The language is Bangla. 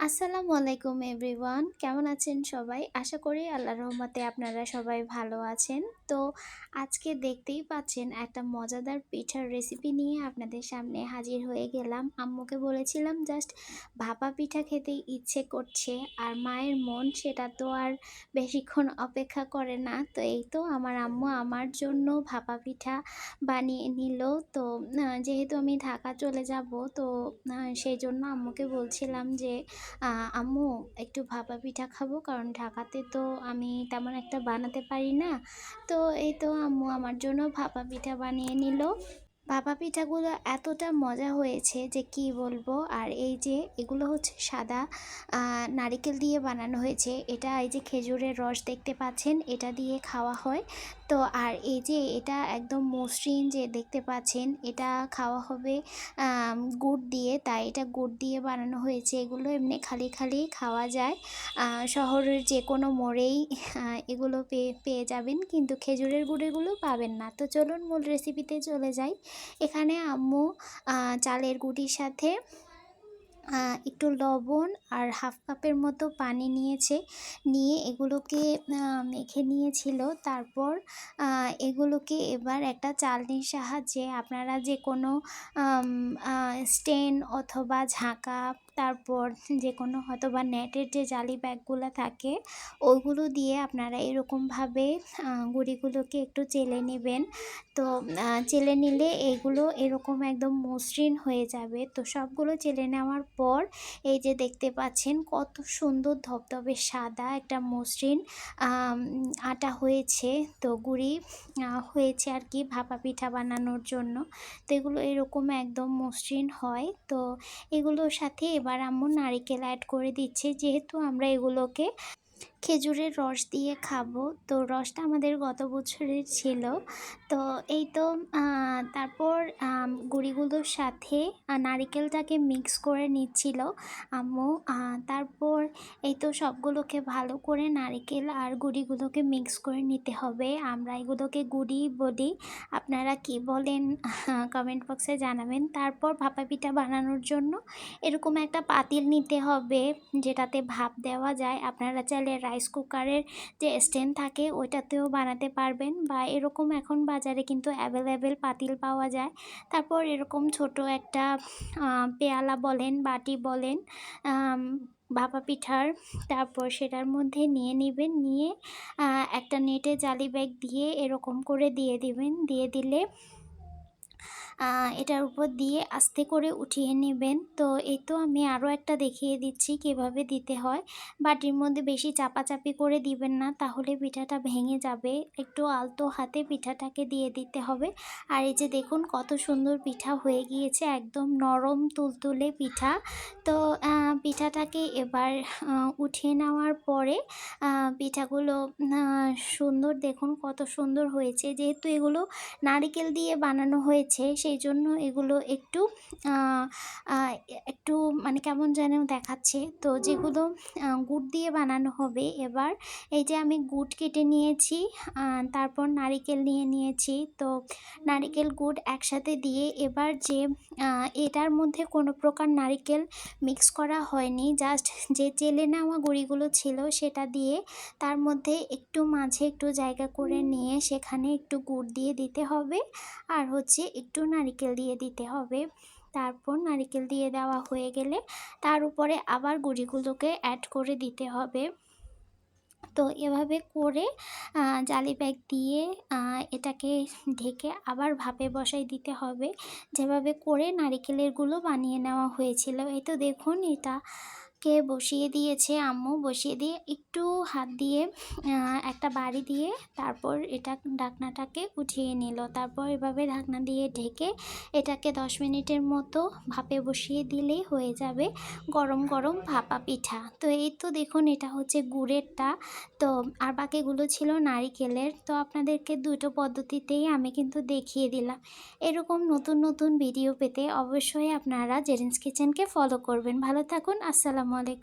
আসসালামু আলাইকুম এভরিওয়ান। কেমন আছেন সবাই? আশা করি আল্লাহ রহমতে আপনারা সবাই ভালো আছেন। তো আজকে দেখতেই পাচ্ছেন একটা মজাদার পিঠার রেসিপি নিয়ে আপনাদের সামনে হাজির হয়ে গেলাম। আম্মুকে বলেছিলাম জাস্ট ভাপা পিঠা খেতে ইচ্ছে করছে আর মায়ের মন সেটা তো আর বেশিক্ষণ অপেক্ষা করে না। তো এই তো আমার আম্মু আমার জন্য ভাপা পিঠা বানিয়ে নিল। তো যেহেতু আমি ঢাকা চলে যাব, তো সেই জন্য আম্মুকে বলছিলাম যে আম্মু একটু ভাপা পিঠা খাব কারণ ঢাকাতে তো আমি তেমন একটা বানাতে পারি না। তো এই তো আম্মু আমার জন্য ভাপা পিঠা বানিয়ে নিল। ভাপা পিঠাগুলো এতটা মজা হয়েছে যে কি বলব? আর এই যে এগুলো হচ্ছে সাদা নারিকেল দিয়ে বানানো হয়েছে। এটা এই যে খেজুরের রস দেখতে পাচ্ছেন, এটা দিয়ে খাওয়া হয়। তো আর এই যে এটা একদম মসৃণ যে দেখতে পাচ্ছেন, এটা খাওয়া হবে গুড় দিয়ে। তাই এটা গুড় দিয়ে বানানো হয়েছে। এগুলো এমনি খালি খালি খাওয়া যায়। শহরের যে কোনো মোড়েই এগুলো পেয়ে পেয়ে যাবেন। কিন্তু খেজুরের গুড়েগুলো পাবেন না। তো চলুন মূল রেসিপিতে চলে যাই। এখানে আম্মু চালের গুটির সাথে একটু লবণ আর হাফ কাপের মতো পানি নিয়েছে, নিয়ে এগুলোকে মেখে নিয়েছিল। তারপর এগুলোকে এবার একটা চালনির সাহায্যে আপনারা যে কোনো স্টেন অথবা ঝাঁকা, তারপর যে কোনো হয়তো বা নেটের যে জালি ব্যাগগুলো থাকে, ওইগুলো দিয়ে আপনারা এরকমভাবে গুঁড়িগুলোকে একটু চেলে নেবেন। তো চেলে নিলে এগুলো এরকম একদম মসৃণ হয়ে যাবে। তো সবগুলো চেলে নেওয়ার পর এই যে দেখতে পাচ্ছেন কত সুন্দর ধবধবে সাদা একটা মসৃণ আটা হয়েছে তো গুড়ি হয়েছে আর কি ভাপা পিঠা বানানোর জন্য। তো এগুলো এরকম একদম মসৃণ হয়। তো এগুলোর সাথে এবার আম্মু নারিকেল অ্যাড করে দিচ্ছে। যেহেতু আমরা এগুলোকে খেজুরের রস দিয়ে খাব। তো রসটা আমাদের গত বছরের ছিল। তো এই তো তারপর গুড়িগুলোর সাথে নারিকেলটাকে মিক্স করে নিচ্ছিল আম্মু। তারপর এই তো সবগুলোকে ভালো করে নারিকেল আর গুড়িগুলোকে মিক্স করে নিতে হবে। আমরা এগুলোকে গুড়ি বলি। আপনারা কি বলেন কমেন্ট বক্সে জানাবেন। তারপর ভাপা পিঠা বানানোর জন্য এরকম একটা পাতিল নিতে হবে, যেটাতে ভাপ দেওয়া যায়। আপনারা চাইলে রাইস কুকারের যে স্ট্যান্ড থাকে, ওইটাতেও বানাতে পারবেন। বা এরকম এখন বাজারে কিন্তু অ্যাভেলেবেল পাতিল পাওয়া যায়। তারপর এরকম ছোট একটা পেয়ালা বলেন, বাটি বলেন ভাপা পিঠার, তারপর সেটার মধ্যে নিয়ে নেবেন। নিয়ে একটা নেটে জালি ব্যাগ দিয়ে এরকম করে দিয়ে দিবেন। দিয়ে দিলে এটার উপর দিয়ে আস্তে করে উঠিয়ে নেবেন। তো এই তো আমি আরও একটা দেখিয়ে দিচ্ছি কীভাবে দিতে হয়। বাটির মধ্যে বেশি চাপাচাপি করে দিবেন না, তাহলে পিঠাটা ভেঙে যাবে। একটু আলতো হাতে পিঠাটাকে দিয়ে দিতে হবে। আর এই যে দেখুন কত সুন্দর পিঠা হয়ে গিয়েছে, একদম নরম তুলতুলে পিঠা। তো পিঠাটাকে এবার উঠিয়ে নেওয়ার পরে পিঠাগুলো সুন্দর দেখুন কত সুন্দর হয়েছে। যেহেতু এগুলো নারিকেল দিয়ে বানানো হয়েছে সেই জন্য এগুলো একটু একটু মানে কেমন যেন দেখাচ্ছে। তো যেগুলো গুড় দিয়ে বানানো হবে এবার এই যে আমি গুড় কেটে নিয়েছি তারপর নারিকেল নিয়ে নিয়েছি। তো নারিকেল গুড় একসাথে দিয়ে এবার যে এটার মধ্যে কোনো প্রকার নারিকেল মিক্স করা হয়নি জাস্ট যে চেলে নেওয়া গুঁড়িগুলো ছিল সেটা দিয়ে তার মধ্যে একটু মাঝে একটু জায়গা করে নিয়ে সেখানে একটু গুড় দিয়ে দিতে হবে। আর হচ্ছে একটু নারিকেল দিয়ে দিতে হবে। তারপর নারিকেল দিয়ে দেওয়া হয়ে গেলে তার উপরে আবার গুঁড়িগুলোকে অ্যাড করে দিতে হবে। তো এভাবে করে জালি ব্যাগ দিয়ে এটাকে ঢেকে আবার ভাপে বসাই দিতে হবে। যেভাবে করে নারিকেলেরগুলো বানিয়ে নেওয়া হয়েছিল। এই তো দেখুন এটা কে বসিয়ে দিয়েছে আম্মু। বসিয়ে দিয়ে একটু হাত দিয়ে একটা বাড়ি দিয়ে তারপর এটা ঢাকনাটাকে উঠিয়ে নিল। তারপর এভাবে ঢাকনা দিয়ে ঢেকে এটাকে দশ মিনিটের মতো ভাপে বসিয়ে দিলেই হয়ে যাবে গরম গরম ভাপা পিঠা। তো এই তো দেখুন, এটা হচ্ছে গুড়েরটা। তো আর বাকিগুলো ছিল নারিকেলের। তো আপনাদেরকে দুটো পদ্ধতিতেই আমি কিন্তু দেখিয়ে দিলাম। এরকম নতুন নতুন ভিডিও পেতে অবশ্যই আপনারা জেরিন্স কিচেনকে ফলো করবেন। ভালো থাকুন, আসসালামু আলাইকুম